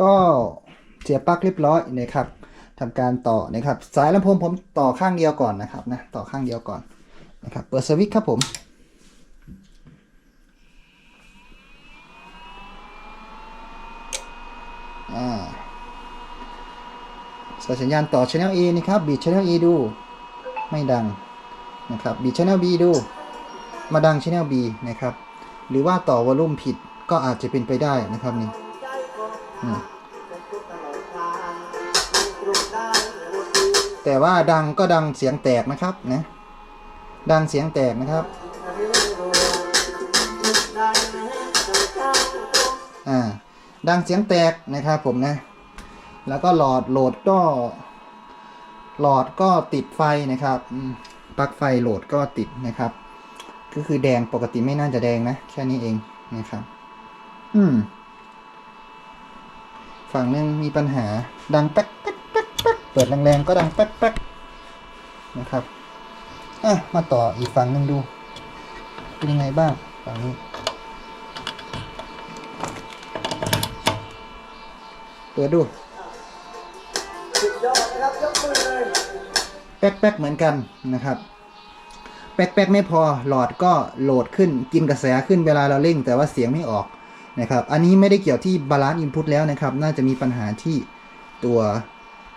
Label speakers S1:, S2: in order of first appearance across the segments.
S1: ก็เสียบปลั๊กเรียบร้อยนะครับทำการต่อนะครับ สายลำโพงผมต่อข้างเดียวก่อนนะครับนะต่อข้างเดียวก่อนนะครับ เปิดสวิตช์ครับผมอ่าใส่สัญญาณต่อ Channel A นะครับบีด Channel A ดู ไม่ดังนะครับบีด Channel B ดู มาดัง Channel B นะครับ หรือว่าต่อวอลลุ่มผิดก็อาจจะเป็นไปได้นะครับนี่ แต่ว่าดังก็ดังเสียงแตกนะครับนะดังเสียงแตกนะครับอ่าดังเสียงแตกนะครับผมนะ แล้วก็หลอดโหลดก็ หลอดก็ติดไฟนะครับอืมปลั๊กไฟโหลดก็ติดนะครับ ก็คือแดงปกติไม่น่าจะแดงนะ แค่นี้เองนะครับ อืม ฝั่งหนึงมีปัญหาดังแป๊กแป๊กแป๊กแป๊กเปิดแรงๆก็ดังแป๊กแป๊กนะครับอะมาต่ออีกฝั่งหนึ่งดู เป็นยังไงบ้างฝั่งนี้ เปิดดูแป๊กๆเหมือนกันนะครับแป๊กๆไม่พอหลอดก็โหลดขึ้นกินกระแสขึ้นเวลาเราเร่ง แต่ว่าเสียงไม่ออก นะครับ อันนี้ไม่ได้เกี่ยวที่บาลานซ์อินพุตแล้วนะครับ น่าจะมีปัญหาที่ตัว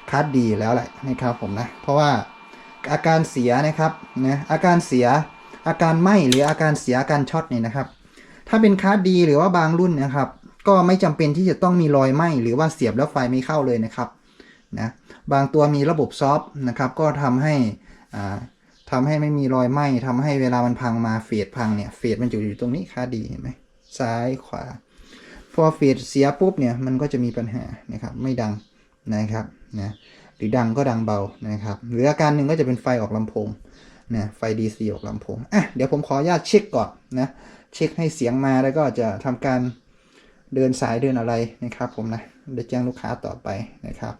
S1: คัสดีแล้วแหละนะครับผมนะ เพราะว่าอาการเสียนะครับนะอาการเสียอาการไหม้หรืออาการเสียอาการช็อตเนี่ยนะครับ ถ้าเป็นคัสดีหรือว่าบางรุ่นนะครับ ก็ไม่จำเป็นที่จะต้องมีรอยไหม้หรือว่าเสียบแล้วไฟไม่เข้าเลยนะครับนะบางตัวมีระบบซอฟต์นะครับ ก็ทำให้อ่าทำให้ไม่มีรอยไหม้ทำให้เวลามันพังมาเฟดพังเนี่ยเฟดมันอยู่อยู่ตรงนี้ค่าดีเห็นไหมซ้ายขวา พอเฟดเสียปุ๊บเนี่ยมันก็จะมีปัญหานะครับไม่ดังนะครับนะหรือดังก็ดังเบานะครับหรืออาการหนึ่งก็จะเป็นไฟออกลำโพงนะไฟ DC ออกลำโพงอะเดี๋ยวผมขออนุญาตเช็คก่อนนะเช็คให้เสียงมาแล้วก็จะทำการเดินสายเดินอะไรนะครับ ผมนะเดี๋ยวแจ้งลูกค้าต่อไปนะครับ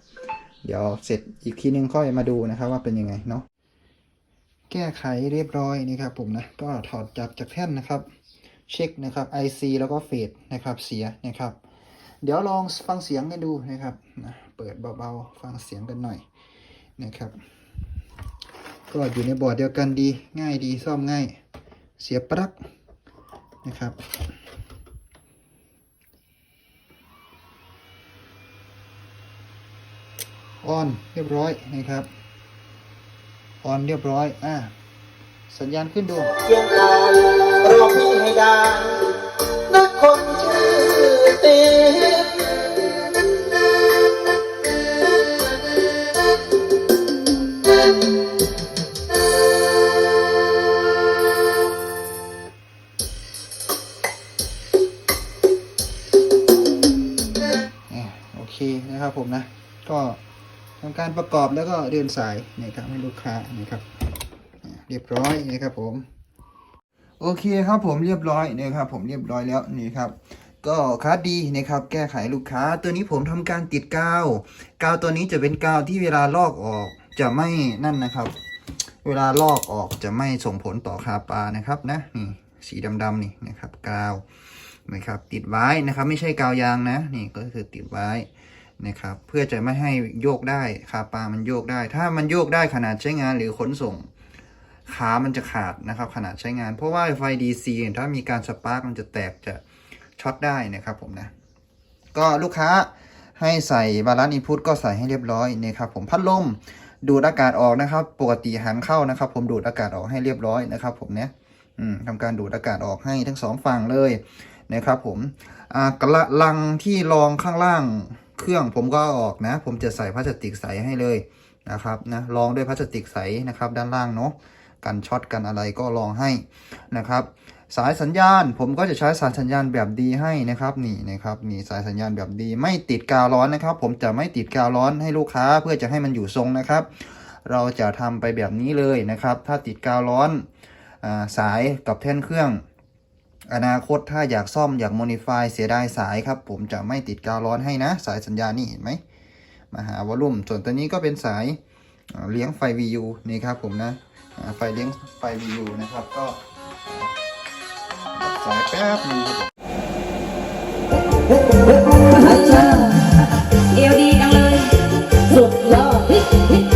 S1: เดี๋ยวเสร็จอีกทีนึงค่อยมาดูนะครับว่าเป็นยังไงเนาะแก้ไขเรียบร้อยนะครับผมนะก็ถอดจากจากแท่นนะครับ เช็คนะครับ IC แล้วก็เฟดนะครับเสียนะครับ เดี๋ยวลองฟังเสียงกันดูนะครับนะเปิดเบาๆฟังเสียงกันหน่อยนะครับ ก็อยู่ในบอร์ดเดียวกันดีง่ายดีซ่อมง่าย เสียปลั๊กนะครับออนเรียบร้อยนะครับออนเรียบร้อยอ่า สัญญาณขึ้นดู
S2: เพียงกายรอพี่ให้ได้นักคนชื่อตีบ
S1: อ่าโอเคนะครับผมนะ ก็ทำการประกอบแล้วก็เดินสายนะครับให้ลูกค้านะครับอ่า เรียบร้อยนะครับผม โอเคครับผมเรียบร้อยนะครับผมเรียบร้อยแล้วนี่ครับก็คัดดีนะครับแก้ไขลูกค้า ตัวนี้ผมทำการติดกาวกาวตัวนี้จะเป็นกาวที่เวลาลอกออกจะไม่นั่นนะครับ เวลาลอกออกจะไม่ส่งผลต่อคาปลานะครับนะนี่สีดำๆนี่นะครับกาวนะครับติดไว้นะครับไม่ใช่กาวยางนะนี่ก็คือติดไว้นะครับเพื่อจะไม่ให้โยกได้คาปลามันโยกได้ ถ้ามันโยกได้ขนาดใช้งานหรือขนส่ง ขามันจะขาดนะครับขนาดใช้งาน เพราะว่าไฟ DC ถ้ามีการสปาร์กมันจะแตกจะช็อตได้นะครับผมนะ ก็ลูกค้าให้ใส่บาลานซ์อินพุตก็ใส่ให้เรียบร้อยนะครับผมพัดลมดูดอากาศออกนะครับ ปกติหางเข้านะครับ ผมดูดอากาศออกให้เรียบร้อยนะครับ ผมเนี่ยทำการดูดอากาศออกให้ทั้งสองฝั่งเลยนะครับผมอ่ากระลังที่รองข้างล่างเครื่องผมก็ออกนะ ผมจะใส่พลาสติกใสให้เลยนะครับนะรองด้วยพลาสติกใสนะครับ ด้านล่างเนาะ กันช็อตกันอะไรก็ลองให้นะครับ สายสัญญาณผมก็จะใช้สายสัญญาณแบบดีให้นะครับนี่นะครับนี่สายสัญญาณแบบดีไม่ติดกาวร้อนนะครับ ผมจะไม่ติดกาวร้อนให้ลูกค้า เพื่อจะให้มันอยู่ทรงนะครับ เราจะทำไปแบบนี้เลยนะครับ ถ้าติดกาวร้อนอสายกับแท่นเครื่องอนาคตถ้าอยากซ่อมอยากโมดิฟายเสียดายสายครับ ผมจะไม่ติดกาวร้อนให้นะ สายสัญญาณนี่เห็นไหมมาหาวอลลุ่มส่วนตัวนี้ก็เป็นสายเลี้ยงไฟ VU นี่ครับผมนะ ไฟเลี้ยงไฟวีูนะครับ ก็สายแป๊บนึงเอวดีจั
S3: งเลย สุดยอด